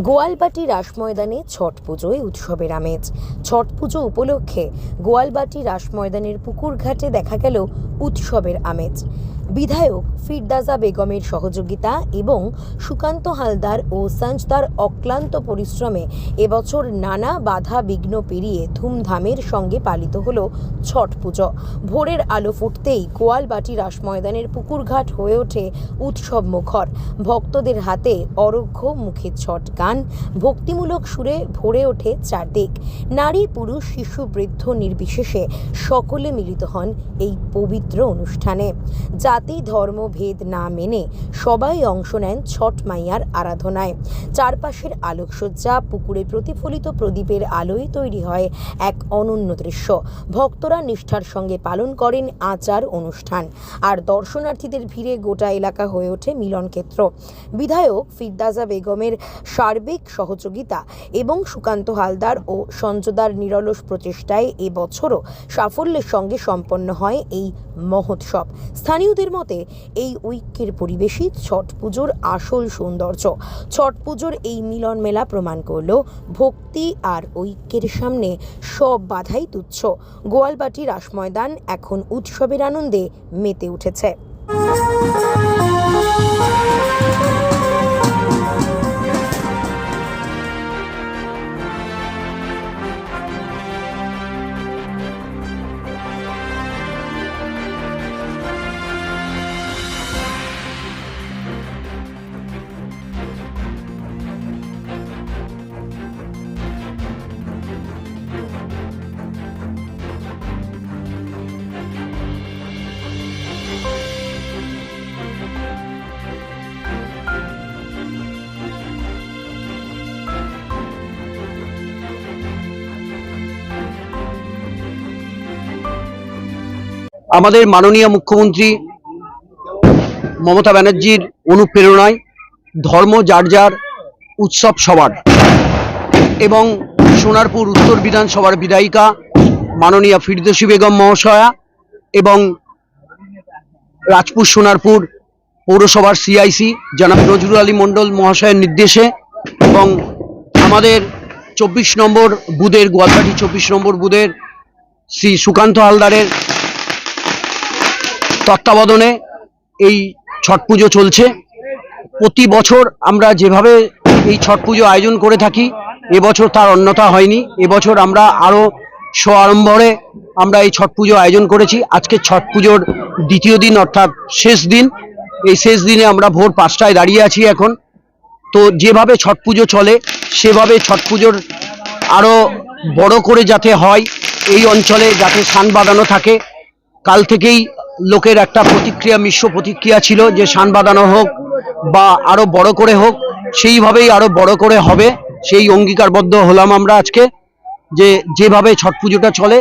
গোয়ালবাটি রাসময়দানে ছট পুজোয় উৎসবের আমেজ। ছট পুজো উপলক্ষে গোয়ালবাটি রাসময়দানের পুকুর ঘাটে দেখা গেল উৎসবের আমেজ। বিধায়ক ফিরদাজা বেগমের সহযোগিতা এবং সুকান্ত হালদার ও সঞ্জদার অক্লান্ত পরিশ্রমে এবছর নানা বাধা বিঘ্ন পেরিয়ে ধুমধামের সঙ্গে পালিত হল ছট পুজো। ভোরের আলো ফুটতেই কোয়ালবাটি রাস ময়দানের পুকুরঘাট হয়ে ওঠে উৎসব মুখর। ভক্তদের হাতে অরোগ্য মুখে ছট গান, ভক্তিমূলক সুরে ভরে ওঠে চারদিক। নারী, পুরুষ, শিশু, বৃদ্ধ নির্বিশেষে সকলে মিলিত হন এই পবিত্র অনুষ্ঠানে। জাতি ধর্ম ভেদ না মেনে সবাই অংশ নেন ছট মাইয়ার আরাধনায়। চারপাশের আলোকসজ্জা, পুকুরে প্রতিফলিত প্রদীপের আলোয় তৈরি হয় এক অনন্য দৃশ্য। ভক্তরা নিষ্ঠার সঙ্গে পালন করেন আচার অনুষ্ঠান। আর দর্শনার্থীদের ভিড়ে গোটা এলাকা হয়ে ওঠে মিলনক্ষেত্র বিধায়ক ফিরদাজা বেগমের সার্বিক সহযোগিতা এবং সুকান্ত হালদার ও সঞ্জদার নিরলস প্রচেষ্টায় এবছরও সাফল্যের সঙ্গে সম্পন্ন হয় এই মহোৎসব। স্থানীয়দের মতে, এই ঐক্যের পরিবেশই ছট পুজোর আসল সৌন্দর্য। ছট পুজোর এই মিলন মেলা প্রমাণ করল ভক্তি আর ঐক্যের সামনে সব বাধাই তুচ্ছ। গোয়ালবাটি রাসময়দান এখন উৎসবের আনন্দে মেতে উঠেছে। আমাদের মাননীয় মুখ্যমন্ত্রী মমতা ব্যানার্জির অনুপ্রেরণায় ধর্ম যার যার উৎসব সবার এবং সোনারপুর উত্তর বিধানসভার বিধায়িকা মাননীয় ফিরদোসী বেগম মহাশয়া এবং রাজপুর সোনারপুর পৌরসভার সিআইসি জনাব নজরুল আলী মণ্ডল মহাশয়ের নির্দেশে এবং আমাদের চব্বিশ নম্বর বুধের গোয়ালবাটি চব্বিশ নম্বর বুধের শ্রী সুকান্ত হালদারের তত্ত্বাবধানে এই ছট পুজো চলছে। প্রতি বছর আমরা যেভাবে এই ছট পুজো আয়োজন করে থাকি এবছর তার অন্যথা হয়নি। এবছর আমরা আরও স্বআড়ম্বরে আমরা এই ছট পুজো আয়োজন করেছি। আজকে ছট পুজোর দ্বিতীয় দিন, অর্থাৎ শেষ দিন। এই শেষ দিনে আমরা ভোর পাঁচটায় দাঁড়িয়ে আছি এখন। তো যেভাবে ছট পুজো চলে, সেভাবে ছট পুজোর আরও বড় করে যাতে হয়, এই অঞ্চলে যাতে সান বাঁধানো থাকে। কাল থেকেই লোকের একটা প্রতিক্রিয়া মিশ্র প্রতিক্রিয়া ছিল যে সান বাঁধানো হোক বা আরও বড় করে হোক সেইভাবেই আরও বড় করে হবে। সেই অঙ্গীকারবদ্ধ হলাম আমরা আজকে যে যেভাবে ছট পুজোটা চলে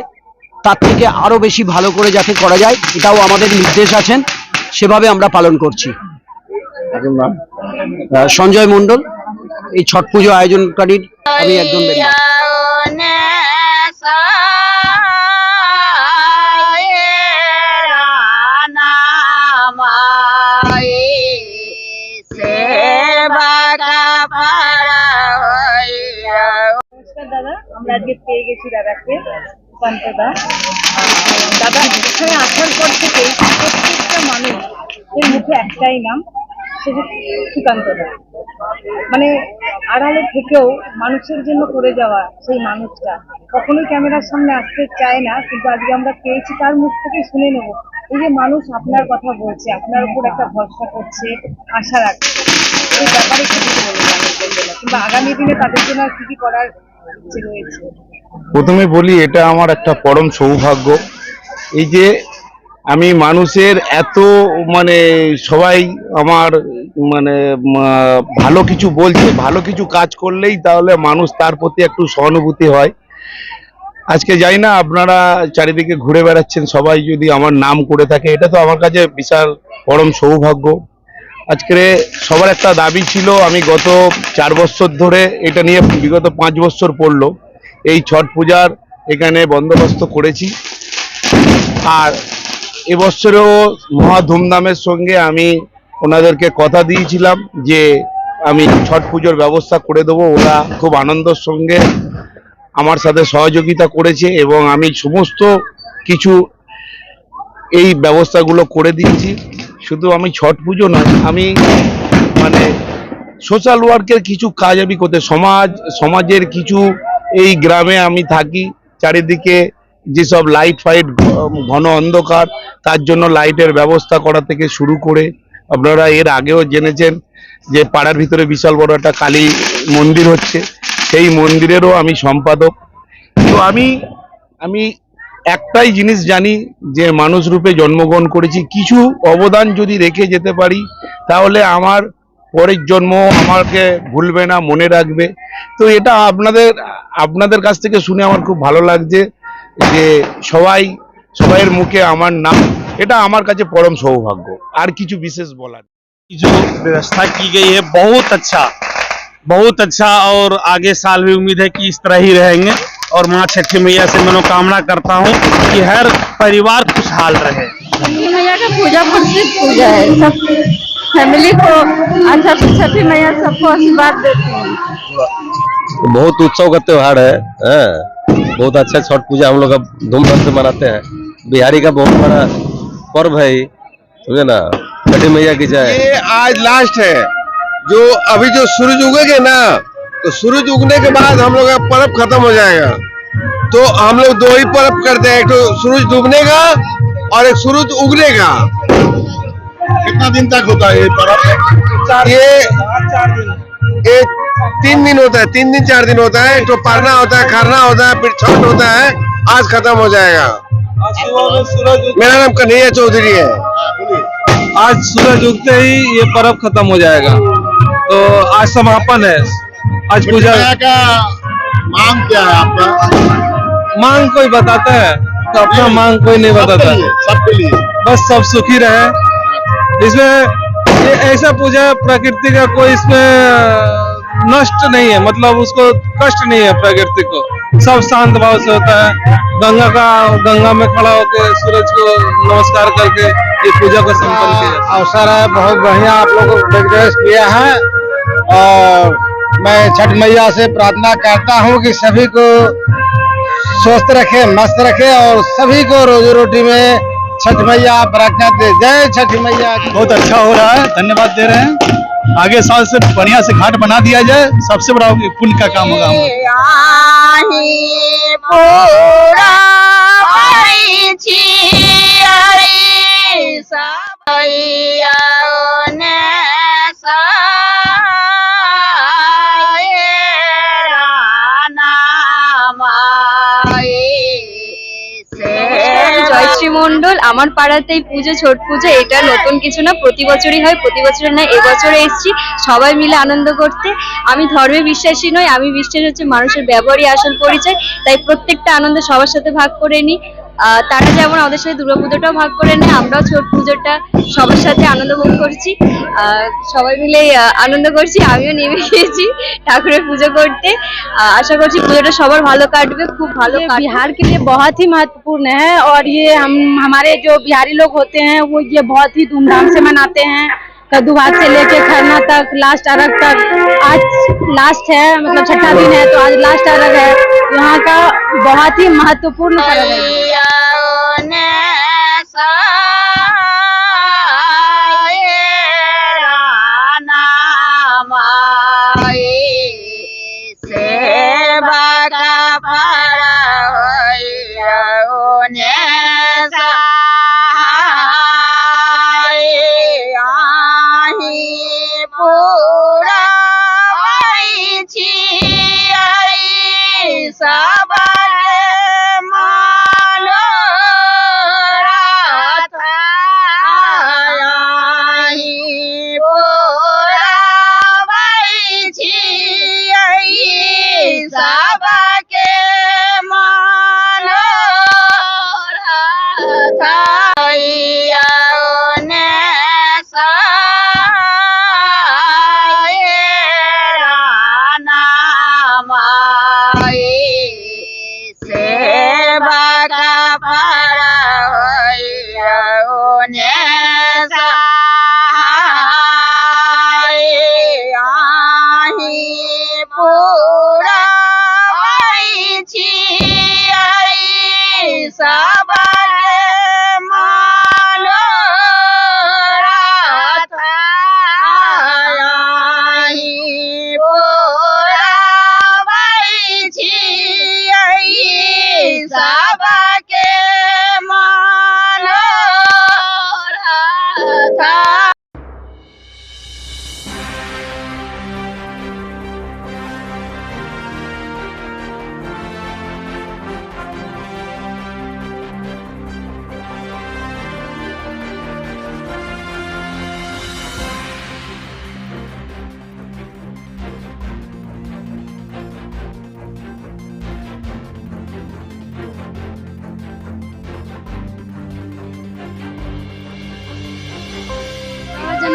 তার থেকে আরও বেশি ভালো করে যাতে করা যায় এটাও আমাদের নির্দেশ আছেন সেভাবে আমরা পালন করছি। সঞ্জয় মণ্ডল এই ছট পুজো আয়োজনকারীর আমি একজন আজকে পেয়ে গেছি দাদাকে সুকান্ত দা দাদা, এখানে আসার পর থেকে প্রত্যেকটা মানুষ এর মুখে একটাই নাম মানে আড়ালে থেকেও মানুষের জন্য করে যাওয়া সেই মানুষটা কখনোই ক্যামেরার সামনে আসতে চায় না, কিন্তু আজকে আমরা পেয়েছি তার মুখ থেকে শুনে নেব। এই যে মানুষ আপনার কথা বলছে, আপনার উপর একটা ভরসা করছে, আশা রাখছে। এই ব্যাপারে কিছু জন্য? কিংবা আগামী দিনে তাদের জন্য আর কি কি করার প্রথমে বলি, এটা আমার একটা পরম সৌভাগ্য। এই যে আমি মানুষের এত মানে সবাই আমার মানে ভালো কিছু বলছে, ভালো কিছু কাজ করলেই তাহলে মানুষ তার প্রতি একটু সহানুভূতি হয়। আজকে যাই না, আপনারা চারিদিকে ঘুরে বেড়াচ্ছেন, সবাই যদি আমার নাম করে থাকে, এটা তো আমার কাছে বিশাল পরম সৌভাগ্য। আজকে সবার একটা দাবি ছিল, আমি গত চার বছর ধরে এটা নিয়ে বিগত পাঁচ বছর পড়ল। এই ছট পূজার এখানে বন্দোবস্ত করেছি। আর এবছরেও মহা ধুমধামের সঙ্গে আমি ওনাদেরকে কথা দিয়েছিলাম যে আমি ছট পুজোর ব্যবস্থা করে দেবো। ওরা খুব আনন্দের সঙ্গে আমার সাথে সহযোগিতা করেছে এবং আমি সমস্ত কিছু এই ব্যবস্থাগুলো করে দিয়েছি। শুধু আমি ছট পুজো নয়, আমি মানে সোশ্যাল ওয়ার্কের কিছু কাজ আমি করতে, সমাজ, সমাজের কিছু এই গ্রামে আমি থাকি। চারিদিকে যেসব লাইট ফাইট ঘন অন্ধকার, তার জন্য লাইটের ব্যবস্থা করা থেকে শুরু করে, আপনারা এর আগেও জেনেছেন যে পাড়ার ভিতরে বিশাল বড় একটা কালী মন্দির হচ্ছে। সেই মন্দিরেরও আমি সম্পাদক। তো আমি আমি একটাই জিনিস জানি যে মানুষ রূপে জন্মগ্রহণ করেছি কিছু অবদান যদি রেখে যেতে পারি তাহলে আমার পরের জন্ম আমাকে ভুলবে না মনে রাখবে তো এটা আপনাদের আপনাদের কাছ থেকে শুনে আমার খুব ভালো লাগছে যে সবাই সবাইয়ের মুখে আমার নাম এটা আমার কাছে পরম সৌভাগ্য আর কিছু বিশেষ বলার নেই। की जो व्यवस्था की गई है बहुत अच्छा बहुत अच्छा और आगे साल भी उम्मीद है कि इस तरह ही रहेंगे और माँ छठी मैया से मनोकामना करता हूँ कि हर परिवार खुशहाल रहे। छठी मैया का पूजा प्रसिद्ध पूजा है। सब फैमिली को अच्छा छठी मैया सबको आशीर्वाद देती है। बहुत उत्सव का त्योहार है हैं? बहुत अच्छा छठ पूजा हम लोग अब धूमधाम से मनाते हैं। बिहारी का बहुत बड़ा पर्व है ये, समझे ना? छठी मैया की जय। ये आज लास्ट है। जो अभी जो सूरज उगेगे ना तो सूरज उगने के बाद हम लोग का पर्व खत्म हो जाएगा। तो हम लोग दो ही पर्व करते हैं एक तो सूरज डूबने का और एक सूरज उगने का कितना दिन तक होता है ये पर्व? ये ये तीन दिन होता है तीन दिन चार दिन होता है। एक तो पारना होता है खरना होता है फिर छठ होता है आज खत्म हो जाएगा। मेरा नाम कन्हैया चौधरी है। आज सूरज उगते ही ये पर्व खत्म हो जाएगा। तो आज समापन है। आज पूजा का मांग क्या है आपका? मांग कोई बताता है? तो अपना मांग कोई नहीं बताता। सबके लिए। बस सब सुखी रहे। इसमें ये ऐसा पूजा है प्रकृति का कोई इसमें नष्ट नहीं है। मतलब उसको कष्ट नहीं है प्रकृति को। सब शांत भाव से होता है। गंगा का गंगा में खड़ा होकर सूरज को नमस्कार करके ये पूजा को संपन्न किया। अवसर है बहुत बढ़िया आप लोगों को निर्देश किया है। और मैं छठ मैया से प्रार्थना करता हूँ कि सभी को स्वस्थ रखे मस्त रखे और सभी को रोजी रोटी में छठ मैया बरकत दे जय छठ मैया बहुत अच्छा हो रहा है धन्यवाद दे रहे हैं आगे साल से बढ़िया से घाट बना दिया जाए सबसे बड़ा पुण्य का काम होगा মন্ডল আমার পাড়াতেই পুজো, ছোট পুজো, এটা নতুন কিছু না, প্রতি বছরই হয়, প্রতি বছর না এবছরে এসেছি, সবাই মিলে আনন্দ করতে। আমি ধর্মে বিশ্বাসী নই, আমি বিশ্বাস হচ্ছে মানুষের ব্যবহারই আসল পরিচয়, তাই প্রত্যেকটা আনন্দ সবার সাথে ভাগ করে নিই। তারা যেমন আমাদের সাথে দুর্গাপুজোটাও ভাগ করে নেয় আমরাও ছোট পুজোটা সবার সাথে আনন্দ ভোগ করছি আহ, সবাই মিলে আহ, আনন্দ করছি আমিও নেমে গিয়েছি ঠাকুরের পুজো করতে আহ, আশা করছি পুজোটা সবার ভালো কাটবে খুব ভালো बिहार के लिए बहुत ही महत्वपूर्ण है और ये हम हमारे जो बिहारी लोग होते हैं वो ये बहुत ही धूमधाम से मनाते हैं कद्दू से लेके खरना तक लास्ट अरग तक। आज लास्ट है मतलब छठा दिन है तो आज लास्ट अरग है। यहाँ का बहुत ही महत्वपूर्ण है। কথা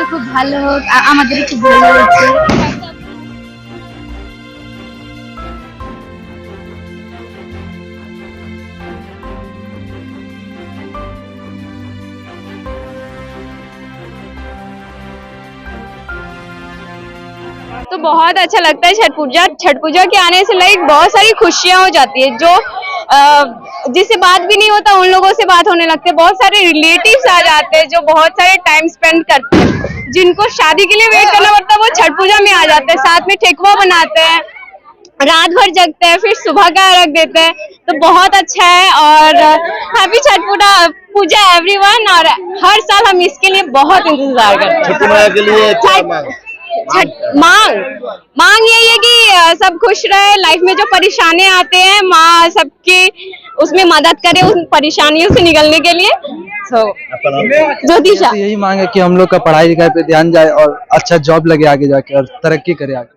খুব ভালো হোক আ- আমাদের খুব ভালো হচ্ছে तो बहुत अच्छा लगता है छठ पूजा छठ पूजा के आने से लाइक बहुत सारी खुशियां हो जाती है जो अ, जिससे बात भी नहीं होता उन लोगों से बात होने लगते हैं बहुत सारे रिलेटिव्स आ जाते हैं जो बहुत सारे टाइम स्पेंड करते हैं जिनको शादी के लिए वेट करना पड़ता है वो छठ पूजा में आ जाते हैं साथ में ठेकुआ बनाते हैं रात भर जगते हैं फिर सुबह का अर्घ देते हैं तो बहुत अच्छा है और हैप्पी छठ पूजा पूजा एवरीवन और हर साल हम इसके लिए बहुत इंतज़ार करते हैं। मांग मांग यही है कि सब खुश रहे लाइफ में जो परेशानी आते हैं, माँ सबके, उसमें मदद करे उन परेशानियों से निकलने के लिए। सो ज्योतिषा। यही मांग है कि हम लोग का पढ़ाई लिखाई पे ध्यान जाए और अच्छा जॉब लगे आगे जाके और तरक्की करे आगे।